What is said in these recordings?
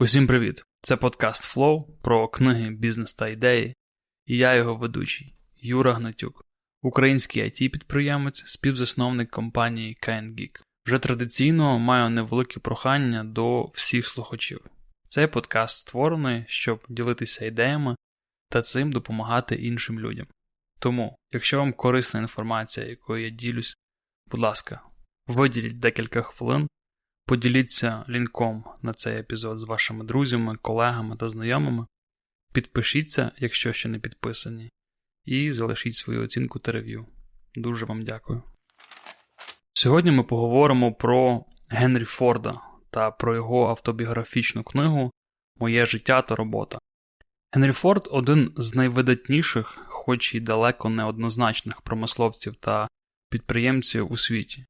Усім привіт! Це подкаст Flow про книги, бізнес та ідеї, і я його ведучий Юра Гнатюк, український it підприємець, співзасновник компанії KNGeek. Вже традиційно маю невелике прохання до всіх слухачів. Цей подкаст створений, щоб ділитися ідеями та цим допомагати іншим людям. Тому, якщо вам корисна інформація, якою я ділюсь, будь ласка, виділіть декілька хвилин. Поділіться лінком на цей епізод з вашими друзями, колегами та знайомими. Підпишіться, якщо ще не підписані, і залишіть свою оцінку та рев'ю. Дуже вам дякую. Сьогодні ми поговоримо про Генрі Форда та про його автобіографічну книгу Моє життя та робота. Генрі Форд один з найвидатніших, хоч і далеко неоднозначних промисловців та підприємців у світі.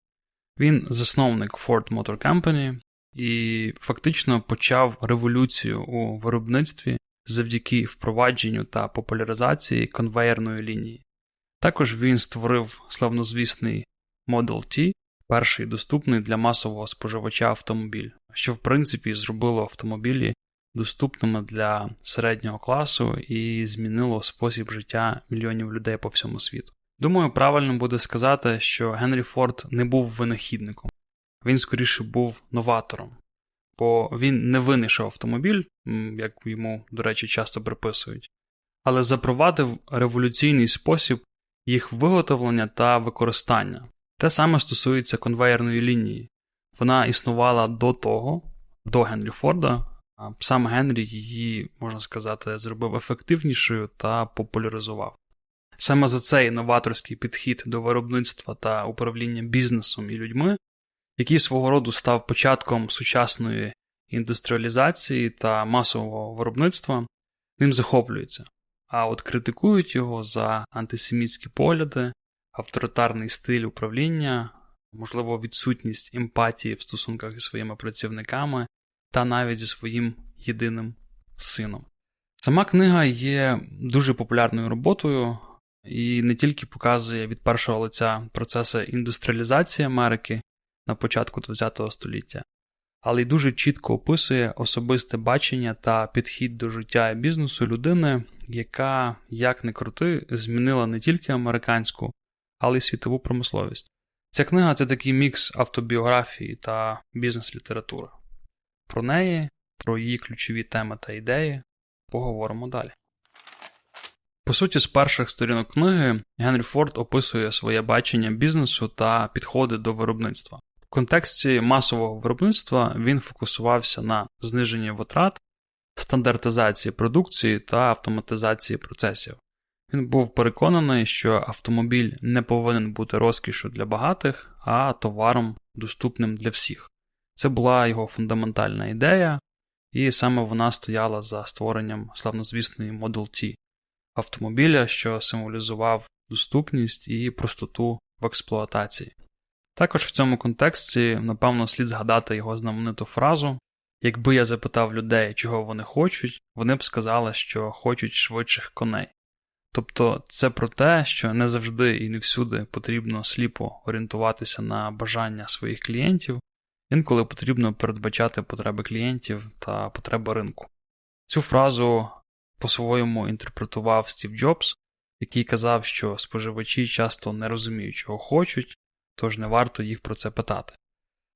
Він засновник Ford Motor Company і фактично почав революцію у виробництві завдяки впровадженню та популяризації конвеєрної лінії. Також він створив славнозвісний Model T, перший доступний для масового споживача автомобіль, що в принципі зробило автомобілі доступними для середнього класу і змінило спосіб життя мільйонів людей по всьому світу. Думаю, правильно буде сказати, що Генрі Форд не був винахідником, він скоріше був новатором, бо він не винайшов автомобіль, як йому, до речі, часто приписують, але запровадив революційний спосіб їх виготовлення та використання. Те саме стосується конвейерної лінії. Вона існувала до того, до Генрі Форда, а сам Генрі її, можна сказати, зробив ефективнішою та популяризував. Саме за цей новаторський підхід до виробництва та управління бізнесом і людьми, який свого роду став початком сучасної індустріалізації та масового виробництва, ним захоплюються, а от критикують його за антисемітські погляди, авторитарний стиль управління, можливо, відсутність емпатії в стосунках зі своїми працівниками та навіть зі своїм єдиним сином. Сама книга є дуже популярною роботою і не тільки показує від першого лиця процеси індустріалізації Америки на початку ХХ століття, але й дуже чітко описує особисте бачення та підхід до життя і бізнесу людини, яка, як не крути, змінила не тільки американську, але й світову промисловість. Ця книга це такий мікс автобіографії та бізнес-літератури. Про неї, про її ключові теми та ідеї поговоримо далі. По суті, з перших сторінок книги Генрі Форд описує своє бачення бізнесу та підходи до виробництва. В контексті масового виробництва він фокусувався на зниженні витрат, стандартизації продукції та автоматизації процесів. Він був переконаний, що автомобіль не повинен бути розкішу для багатих, а товаром доступним для всіх. Це була його фундаментальна ідея, і саме вона стояла за створенням славнозвісної Model T автомобіля, що символізував доступність і простоту в експлуатації. Також в цьому контексті, напевно, слід згадати його знамениту фразу: якби я запитав людей, чого вони хочуть, вони б сказали, що хочуть швидших коней. Тобто це про те, що не завжди і не всюди потрібно сліпо орієнтуватися на бажання своїх клієнтів, інколи потрібно передбачати потреби клієнтів та потреби ринку. Цю фразу по-своєму інтерпретував Стів Джобс, який казав, що споживачі часто не розуміють, чого хочуть, тож не варто їх про це питати.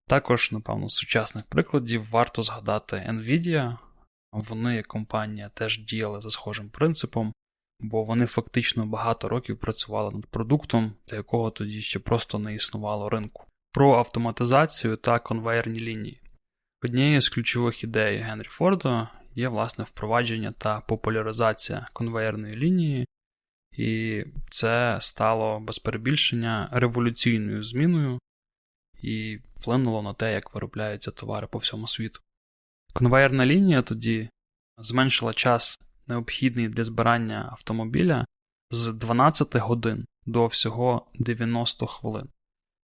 Також, напевно, з сучасних прикладів варто згадати Nvidia, вони, як компанія, теж діяли за схожим принципом, бо вони фактично багато років працювали над продуктом, для якого тоді ще просто не існувало ринку. Про автоматизацію та конвейерні лінії. Однією з ключових ідей Генрі Форда є власне впровадження та популяризація конвейерної лінії, і це стало без перебільшення революційною зміною і вплинуло на те, як виробляються товари по всьому світу. Конвейерна лінія тоді зменшила час, необхідний для збирання автомобіля з 12 годин до всього 90 хвилин.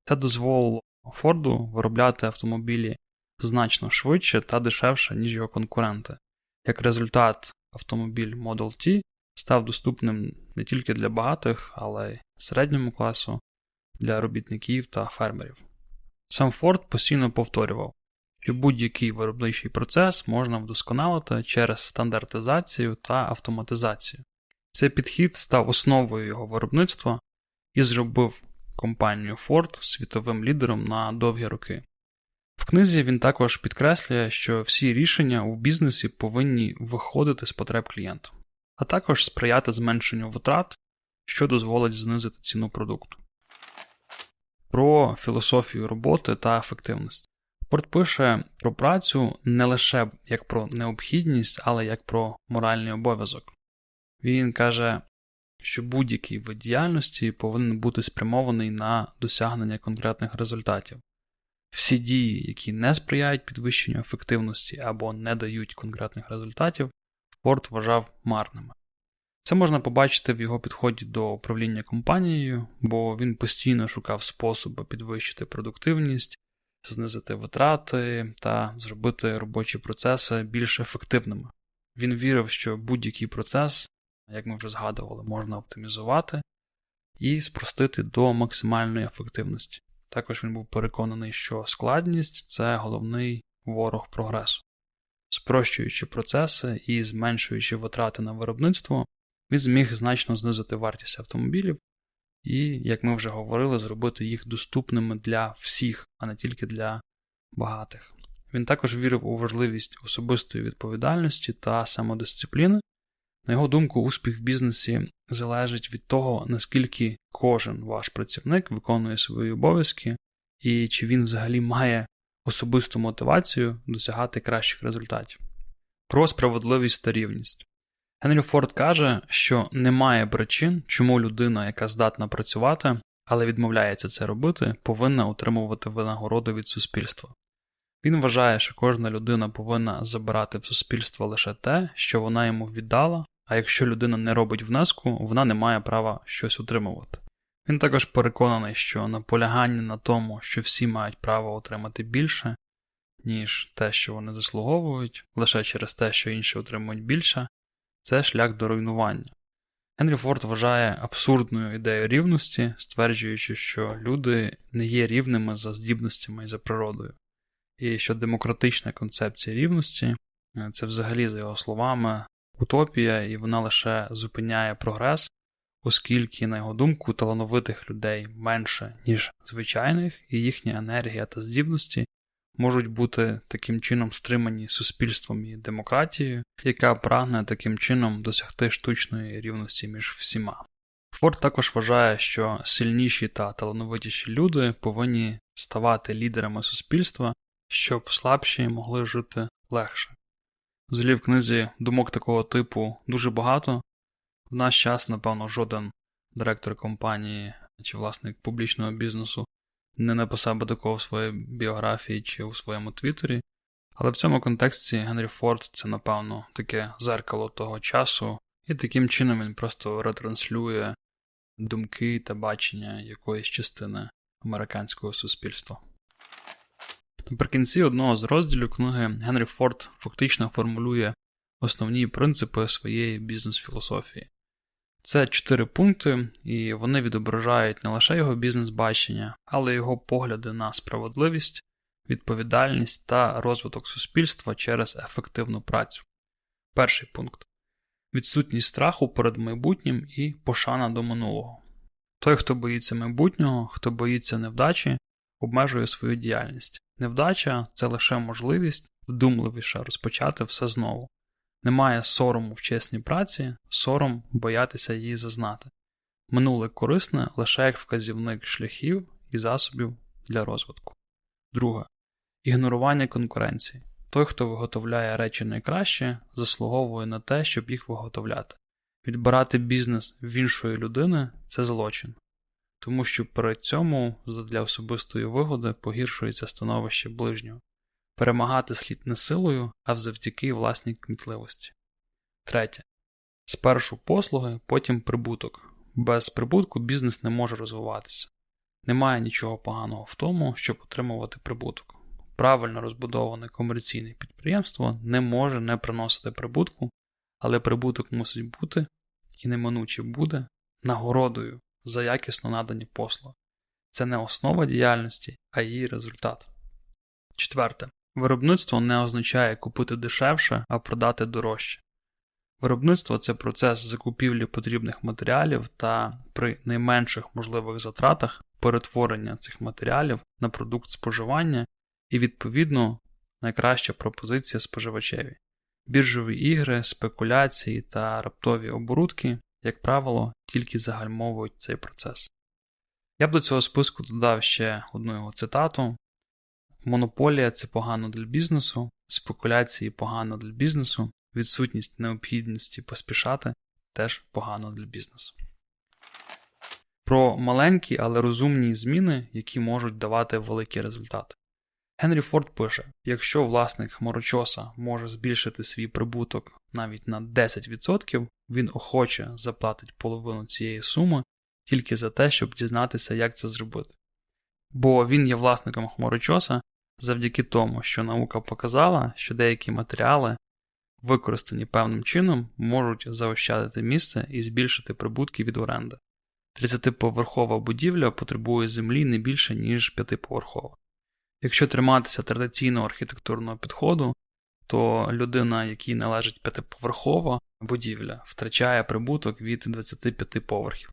Це дозволило Форду виробляти автомобілі значно швидше та дешевше, ніж його конкуренти. Як результат, автомобіль Model T став доступним не тільки для багатих, але й середньому класу, для робітників та фермерів. Сам Форд постійно повторював, що будь-який виробничий процес можна вдосконалити через стандартизацію та автоматизацію. Цей підхід став основою його виробництва і зробив компанію Ford світовим лідером на довгі роки. Книзі він також підкреслює, що всі рішення у бізнесі повинні виходити з потреб клієнта, а також сприяти зменшенню витрат, що дозволить знизити ціну продукту. Про філософію роботи та ефективність. Форд пише про працю не лише як про необхідність, але як про моральний обов'язок. Він каже, що будь-який вид діяльності повинен бути спрямований на досягнення конкретних результатів. Всі дії, які не сприяють підвищенню ефективності або не дають конкретних результатів, Форд вважав марними. Це можна побачити в його підході до управління компанією, бо він постійно шукав способи підвищити продуктивність, знизити витрати та зробити робочі процеси більш ефективними. Він вірив, що будь-який процес, як ми вже згадували, можна оптимізувати і спростити до максимальної ефективності. Також він був переконаний, що складність це головний ворог прогресу. Спрощуючи процеси і зменшуючи витрати на виробництво, він зміг значно знизити вартість автомобілів і, як ми вже говорили, зробити їх доступними для всіх, а не тільки для багатих. Він також вірив у важливість особистої відповідальності та самодисципліни. На його думку, успіх в бізнесі залежить від того, наскільки кожен ваш працівник виконує свої обов'язки і чи він взагалі має особисту мотивацію досягати кращих результатів. Про справедливість та рівність. Генрі Форд каже, що немає причин, чому людина, яка здатна працювати, але відмовляється це робити, повинна отримувати винагороду від суспільства. Він вважає, що кожна людина повинна забирати в суспільство лише те, що вона йому віддала, а якщо людина не робить внеску, вона не має права щось утримувати. Він також переконаний, що наполягання на тому, що всі мають право отримати більше, ніж те, що вони заслуговують, лише через те, що інші отримують більше, це шлях до руйнування. Генрі Форд вважає абсурдною ідею рівності, стверджуючи, що люди не є рівними за здібностями і за природою, і що демократична концепція рівності це взагалі, за його словами, утопія, і вона лише зупиняє прогрес, оскільки, на його думку, талановитих людей менше, ніж звичайних, і їхня енергія та здібності можуть бути таким чином стримані суспільством і демократією, яка прагне таким чином досягти штучної рівності між всіма. Форд також вважає, що сильніші та талановитіші люди повинні ставати лідерами суспільства, щоб слабші могли жити легше. Взагалі в книзі думок такого типу дуже багато. В наш час, напевно, жоден директор компанії чи власник публічного бізнесу не написав би такого в своїй біографії чи у своєму твіттері. Але в цьому контексті Генрі Форд це, напевно, таке зеркало того часу, і таким чином він просто ретранслює думки та бачення якоїсь частини американського суспільства. Наприкінці одного з розділів книги Генрі Форд фактично формулює основні принципи своєї бізнес-філософії. Це чотири пункти, і вони відображають не лише його бізнес-бачення, але й його погляди на справедливість, відповідальність та розвиток суспільства через ефективну працю. Перший пункт відсутність страху перед майбутнім і пошана до минулого. Той, хто боїться майбутнього, хто боїться невдачі, обмежує свою діяльність. Невдача це лише можливість вдумливіше розпочати все знову. Немає сорому в чесній праці, сором боятися її зазнати. Минуле корисне лише як вказівник шляхів і засобів для розвитку. Друге. Ігнорування конкуренції. Той, хто виготовляє речі найкраще, заслуговує на те, щоб їх виготовляти. Відбирати бізнес в іншої людини це злочин, тому що при цьому для особистої вигоди погіршується становище ближнього. Перемагати слід не силою, а завдяки власній кмітливості. Третє. Спершу послуги, потім прибуток. Без прибутку бізнес не може розвиватися. Немає нічого поганого в тому, щоб отримувати прибуток. Правильно розбудоване комерційне підприємство не може не приносити прибутку, але прибуток мусить бути і неминуче буде нагородою за якісно надані послуги. Це не основа діяльності, а її результат. Четверте. Виробництво не означає купити дешевше, а продати дорожче. Виробництво це процес закупівлі потрібних матеріалів та при найменших можливих затратах перетворення цих матеріалів на продукт споживання і, відповідно, найкраща пропозиція споживачеві. Біржові ігри, спекуляції та раптові оборудки, як правило, тільки загальмовують цей процес. Я б до цього списку додав ще одну його цитату: Монополія це погано для бізнесу, спекуляції погано для бізнесу, відсутність необхідності поспішати теж погано для бізнесу. Про маленькі, але розумні зміни, які можуть давати великі результати. Генрі Форд пише: якщо власник хмарочоса може збільшити свій прибуток навіть на 10%, він охоче заплатить половину цієї суми тільки за те, щоб дізнатися, як це зробити. Бо він є власником хмарочоса завдяки тому, що наука показала, що деякі матеріали, використані певним чином, можуть заощадити місце і збільшити прибутки від оренди. 30-поверхова будівля потребує землі не більше, ніж 5-поверхова. Якщо триматися традиційного архітектурного підходу, то людина, якій належить п'ятиповерхова будівля, втрачає прибуток від 25 поверхів.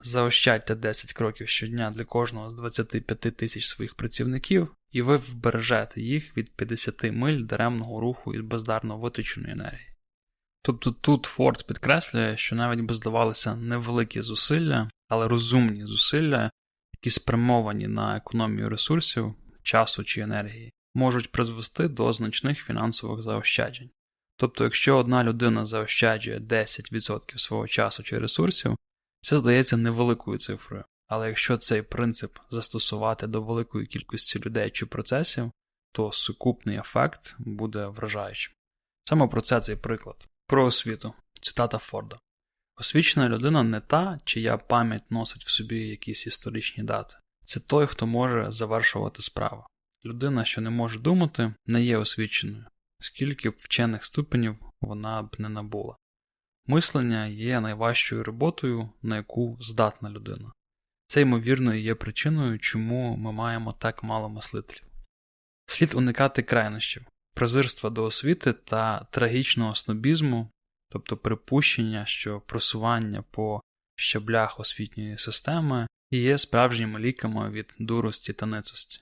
Заощадьте 10 кроків щодня для кожного з 25 тисяч своїх працівників, і ви вбережете їх від 50 миль даремного руху і бездарно витраченої енергії. Тобто тут Форд підкреслює, що навіть би здавалися невеликі зусилля, але розумні зусилля, які спрямовані на економію ресурсів, часу чи енергії, можуть призвести до значних фінансових заощаджень. Тобто, якщо одна людина заощаджує 10% свого часу чи ресурсів, це здається невеликою цифрою. Але якщо цей принцип застосувати до великої кількості людей чи процесів, то сукупний ефект буде вражаючим. Саме про це цей приклад. Про освіту. Цитата Форда. Освічена людина не та, чия пам'ять носить в собі якісь історичні дати. Це той, хто може завершувати справу. Людина, що не може думати, не є освіченою, скільки б вчених ступенів вона б не набула. Мислення є найважчою роботою, на яку здатна людина. Це, ймовірно, і є причиною, чому ми маємо так мало мислителів. Слід уникати крайнощів, презирства до освіти та трагічного снобізму, тобто припущення, що просування по щаблях освітньої системи є справжніми ліками від дурості та ницості.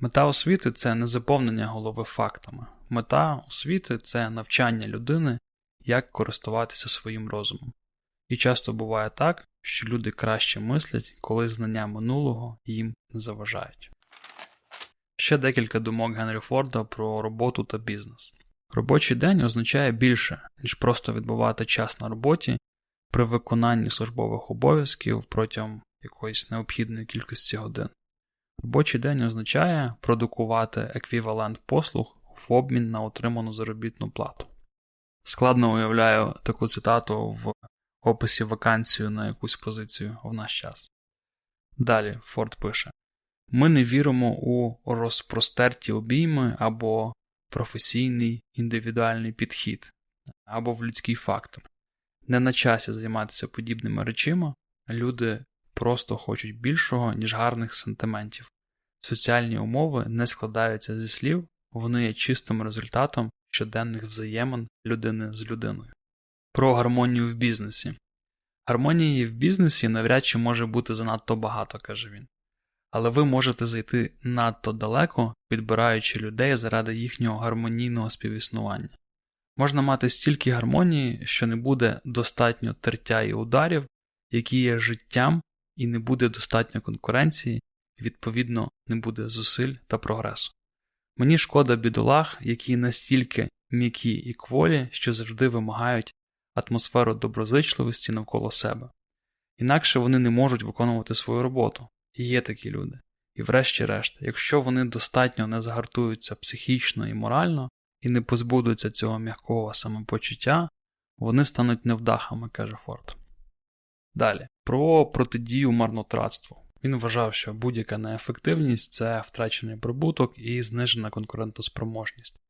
Мета освіти це не заповнення голови фактами. Мета освіти це навчання людини, як користуватися своїм розумом. І часто буває так, що люди краще мислять, коли знання минулого їм не заважають. Ще декілька думок Генрі Форда про роботу та бізнес. Робочий день означає більше, ніж просто відбувати час на роботі при виконанні службових обов'язків протягом якоїсь необхідної кількості годин. Робочий день означає продукувати еквівалент послуг в обмін на отриману заробітну плату. Складно уявляю таку цитату в описі вакансію на якусь позицію в наш час. Далі Форд пише: Ми не віримо у розпростерті обійми або професійний індивідуальний підхід, або в людський фактор. Не на часі займатися подібними речима, люди просто хочуть більшого, ніж гарних сентиментів. Соціальні умови не складаються зі слів, вони є чистим результатом щоденних взаємин людини з людиною. Про гармонію в бізнесі. Гармонії в бізнесі навряд чи може бути занадто багато, каже він. Але ви можете зайти надто далеко, підбираючи людей заради їхнього гармонійного співіснування. Можна мати стільки гармонії, що не буде достатньо тертя і ударів, які є життям, і не буде достатньо конкуренції, відповідно не буде зусиль та прогресу. Мені шкода бідолах, які настільки м'які і кволі, що завжди вимагають атмосферу доброзичливості навколо себе. Інакше вони не можуть виконувати свою роботу, і є такі люди. І врешті-решт, якщо вони достатньо не загартуються психічно і морально і не позбудуться цього м'якого самопочуття, вони стануть невдахами, каже Форд. Далі про протидію марнотратству. Він вважав, що будь-яка неефективність це втрачений прибуток і знижена конкурентоспроможність.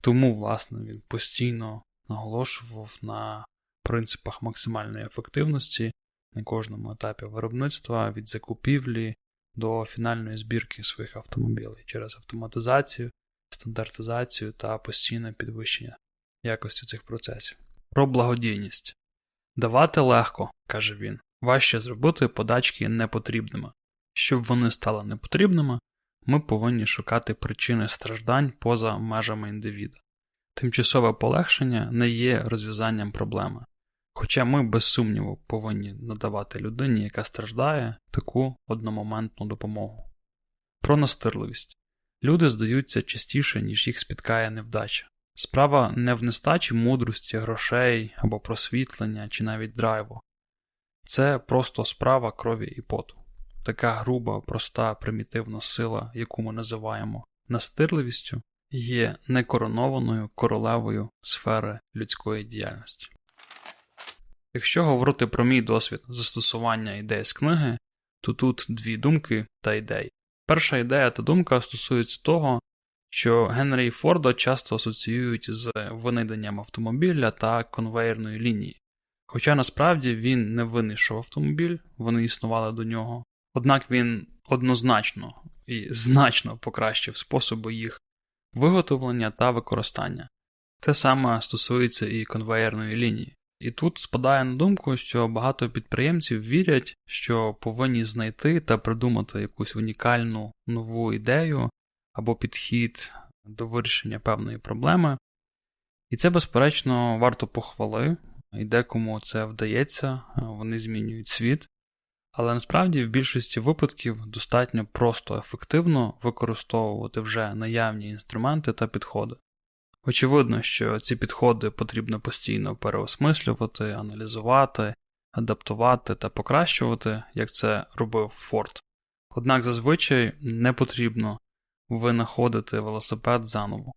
Тому, власне, він постійно наголошував на принципах максимальної ефективності на кожному етапі виробництва від закупівлі до фінальної збірки своїх автомобілів через автоматизацію, стандартизацію та постійне підвищення якості цих процесів. Про благодійність. Давати легко, каже він, важче зробити подачки непотрібними. Щоб вони стали непотрібними, ми повинні шукати причини страждань поза межами індивіда. Тимчасове полегшення не є розв'язанням проблеми, хоча ми, без сумніву, повинні надавати людині, яка страждає, таку одномоментну допомогу. Про настирливість. Люди здаються частіше, ніж їх спіткає невдача. Справа не в нестачі мудрості, грошей або просвітлення чи навіть драйву. Це просто справа крові і поту. Така груба, проста, примітивна сила, яку ми називаємо настирливістю, є некоронованою королевою сфери людської діяльності. Якщо говорити про мій досвід застосування ідей з книги, то тут дві думки та ідеї. Перша ідея та думка стосується того, що Генрі Форда часто асоціюють з винайденням автомобіля та конвейерної лінії. Хоча насправді він не винайшов автомобіль, вони існували до нього, однак він однозначно і значно покращив способи їх виготовлення та використання. Те саме стосується і конвейерної лінії. І тут спадає на думку, що багато підприємців вірять, що повинні знайти та придумати якусь унікальну нову ідею або підхід до вирішення певної проблеми. І це, безперечно, варто похвали, і декому це вдається, вони змінюють світ. Але насправді в більшості випадків достатньо просто ефективно використовувати вже наявні інструменти та підходи. Очевидно, що ці підходи потрібно постійно переосмислювати, аналізувати, адаптувати та покращувати, як це робив Форд. Однак зазвичай не потрібно винаходити велосипед заново.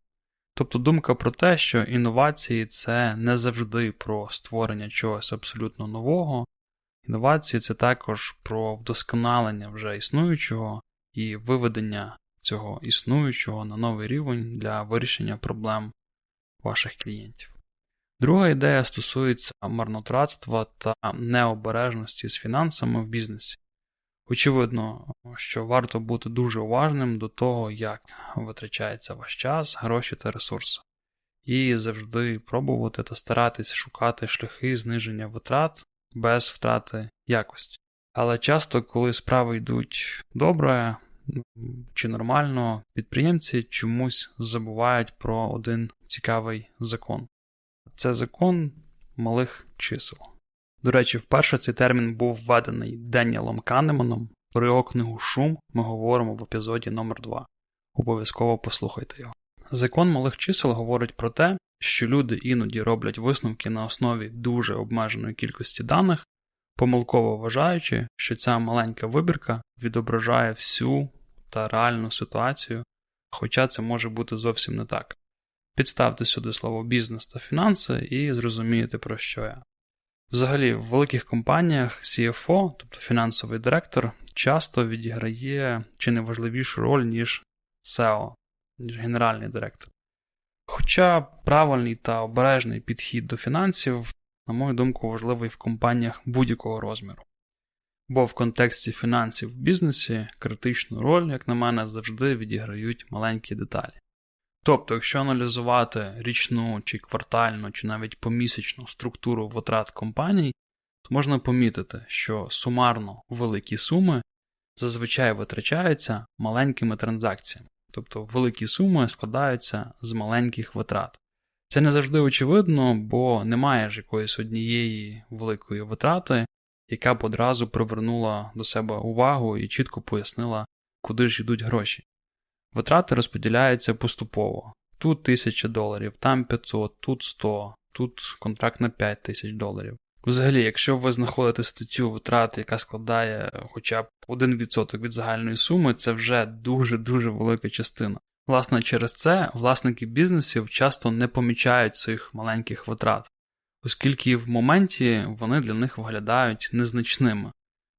Тобто думка про те, що інновації це не завжди про створення чогось абсолютно нового, інновації це також про вдосконалення вже існуючого і виведення цього існуючого на новий рівень для вирішення проблем ваших клієнтів. Друга ідея стосується марнотратства та необережності з фінансами в бізнесі. Очевидно, що варто бути дуже уважним до того, як витрачається ваш час, гроші та ресурси, і завжди пробувати та старатись шукати шляхи зниження витрат без втрати якості. Але часто, коли справи йдуть добре чи нормально, підприємці чомусь забувають про один цікавий закон. Це закон малих чисел. До речі, вперше цей термін був введений Деніелом Канеманом. Про його книгу Шум ми говоримо в епізоді номер 2 Обов'язково послухайте його. Закон малих чисел говорить про те, що люди іноді роблять висновки на основі дуже обмеженої кількості даних, помилково вважаючи, що ця маленька вибірка відображає всю та реальну ситуацію, хоча це може бути зовсім не так. Підставте сюди слово бізнес та фінанси і зрозумієте, про що я. Взагалі, в великих компаніях CFO, тобто фінансовий директор, часто відіграє чи не важливішу роль, ніж SEO, ніж генеральний директор. Хоча правильний та обережний підхід до фінансів, на мою думку, важливий в компаніях будь-якого розміру. Бо в контексті фінансів в бізнесі критичну роль, як на мене, завжди відіграють маленькі деталі. Тобто, якщо аналізувати річну чи квартальну, чи навіть помісячну структуру витрат компаній, то можна помітити, що сумарно великі суми зазвичай витрачаються маленькими транзакціями, тобто великі суми складаються з маленьких витрат. Це не завжди очевидно, бо немає ж якоїсь однієї великої витрати, яка б одразу привернула до себе увагу і чітко пояснила, куди ж йдуть гроші. Витрати розподіляються поступово. Тут 1000 доларів, там 500, тут 100, тут контракт на 5 тисяч доларів. Взагалі, якщо ви знаходите статтю витрат, яка складає хоча б 1% від загальної суми, це вже дуже-дуже велика частина. Власне, через це власники бізнесів часто не помічають цих маленьких витрат, оскільки в моменті вони для них виглядають незначними.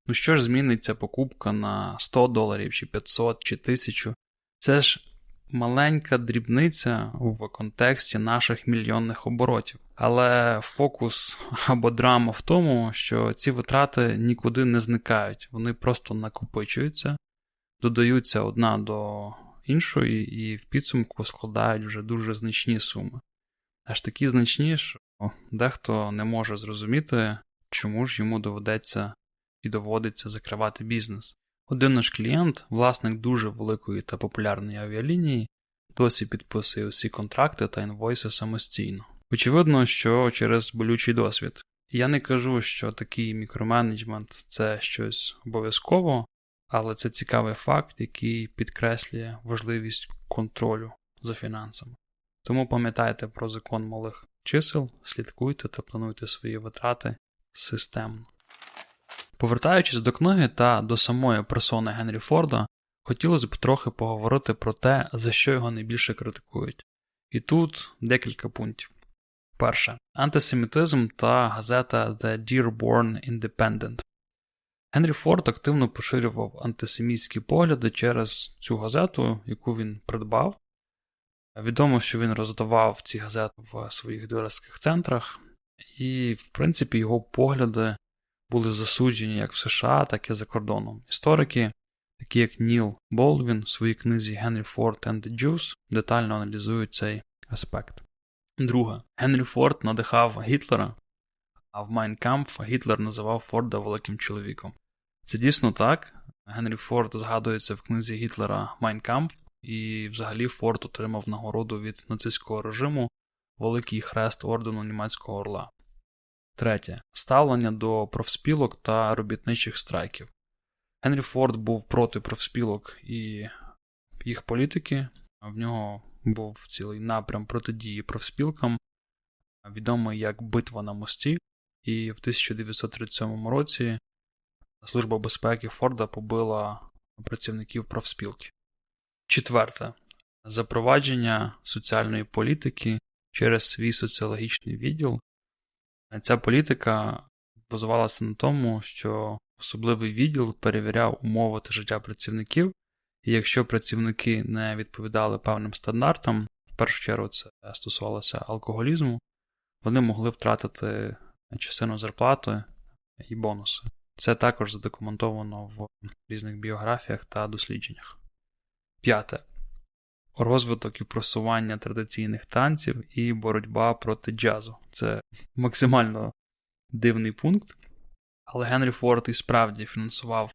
Ну що ж зміниться покупка на 100 доларів, чи 500, чи 1000, це ж маленька дрібниця в контексті наших мільйонних оборотів. Але фокус або драма в тому, що ці витрати нікуди не зникають, вони просто накопичуються, додаються одна до іншої, і в підсумку складають вже дуже значні суми. Аж такі значні, що дехто не може зрозуміти, чому ж йому доведеться і доводиться закривати бізнес. Один наш клієнт, власник дуже великої та популярної авіалінії, досі підписує усі контракти та інвойси самостійно. Очевидно, що через болючий досвід. Я не кажу, що такий мікроменеджмент це щось обов'язково, але це цікавий факт, який підкреслює важливість контролю за фінансами. Тому пам'ятайте про закон малих чисел, слідкуйте та плануйте свої витрати системно. Повертаючись до книги та до самої персони Генрі Форда, хотілося б трохи поговорити про те, за що його найбільше критикують. І тут декілька пунктів. Перше. Антисемітизм та газета The Dearborn Independent. Генрі Форд активно поширював антисемітські погляди через цю газету, яку він придбав. Відомо, що він роздавав ці газети в своїх дилерських центрах, і, в принципі, його погляди були засуджені як в США, так і за кордоном. Історики, такі як Ніл Болвін в своїй книзі Генрі Форд and the Jews, детально аналізують цей аспект. Друге, Генрі Форд надихав Гітлера, а в Kampf Гітлер називав Форда великим чоловіком. Це дійсно так. Генрі Форд згадується в книзі Гітлера Kampf, і взагалі Форд отримав нагороду від нацистського режиму Великий хрест ордену Німецького Орла. Третє. Ставлення до профспілок та робітничих страйків. Генрі Форд був проти профспілок і їх політики. В нього був цілий напрям протидії профспілкам, відомий як Битва на мості, і в 1937 році Служба безпеки Форда побила працівників профспілки. Четверте. Запровадження соціальної політики через свій соціологічний відділ. Ця політика базувалася на тому, що особливий відділ перевіряв умови та життя працівників, і якщо працівники не відповідали певним стандартам, в першу чергу це стосувалося алкоголізму, вони могли втратити частину зарплати і бонуси. Це також задокументовано в різних біографіях та дослідженнях. П'яте. Розвиток і просування традиційних танців і боротьба проти джазу. Це максимально дивний пункт. Але Генрі Форд і справді фінансував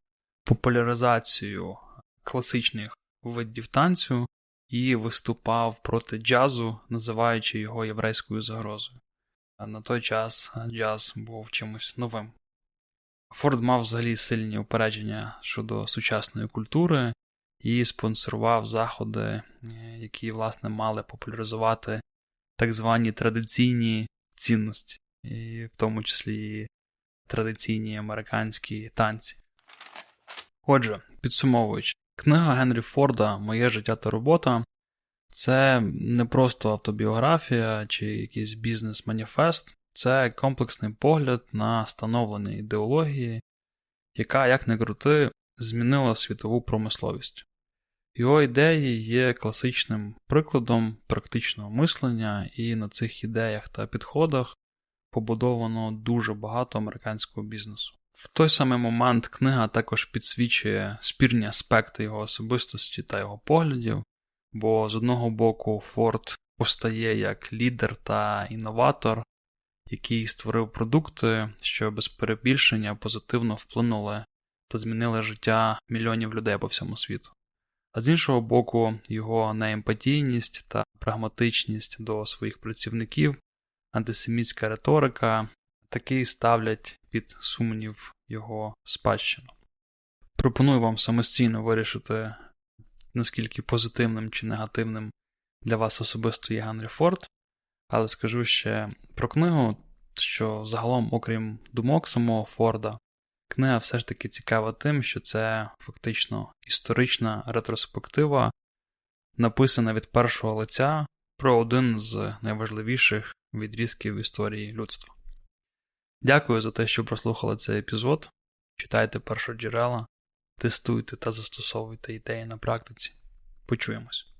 популяризацію класичних видів танцю і виступав проти джазу, називаючи його єврейською загрозою. А на той час джаз був чимось новим. Форд мав взагалі сильні упередження щодо сучасної культури і спонсорував заходи, е, які, власне, мали популяризувати так звані традиційні цінності, і в тому числі і традиційні американські танці. Отже, підсумовуючи, книга Генрі Форда Моє життя та робота це не просто автобіографія чи якийсь бізнес-маніфест, це комплексний погляд на становлення ідеології, яка, як не крути, змінила світову промисловість. Його ідеї є класичним прикладом практичного мислення, і на цих ідеях та підходах побудовано дуже багато американського бізнесу. В той самий момент книга також підсвічує спірні аспекти його особистості та його поглядів, бо з одного боку Форд постає як лідер та інноватор, який створив продукти, що без перебільшення позитивно вплинули та змінили життя мільйонів людей по всьому світу. А з іншого боку, його неемпатійність та прагматичність до своїх працівників, антисемітська риторика таки ставлять під сумнів його спадщину. Пропоную вам самостійно вирішити, наскільки позитивним чи негативним для вас особисто є Генрі Форд, але скажу ще про книгу, що загалом, окрім думок самого Форда, книга все ж таки цікава тим, що це фактично історична ретроспектива, написана від першого лиця про один з найважливіших відрізків історії людства. Дякую за те, що прослухали цей епізод. Читайте першоджерела, тестуйте та застосовуйте ідеї на практиці. Почуємось.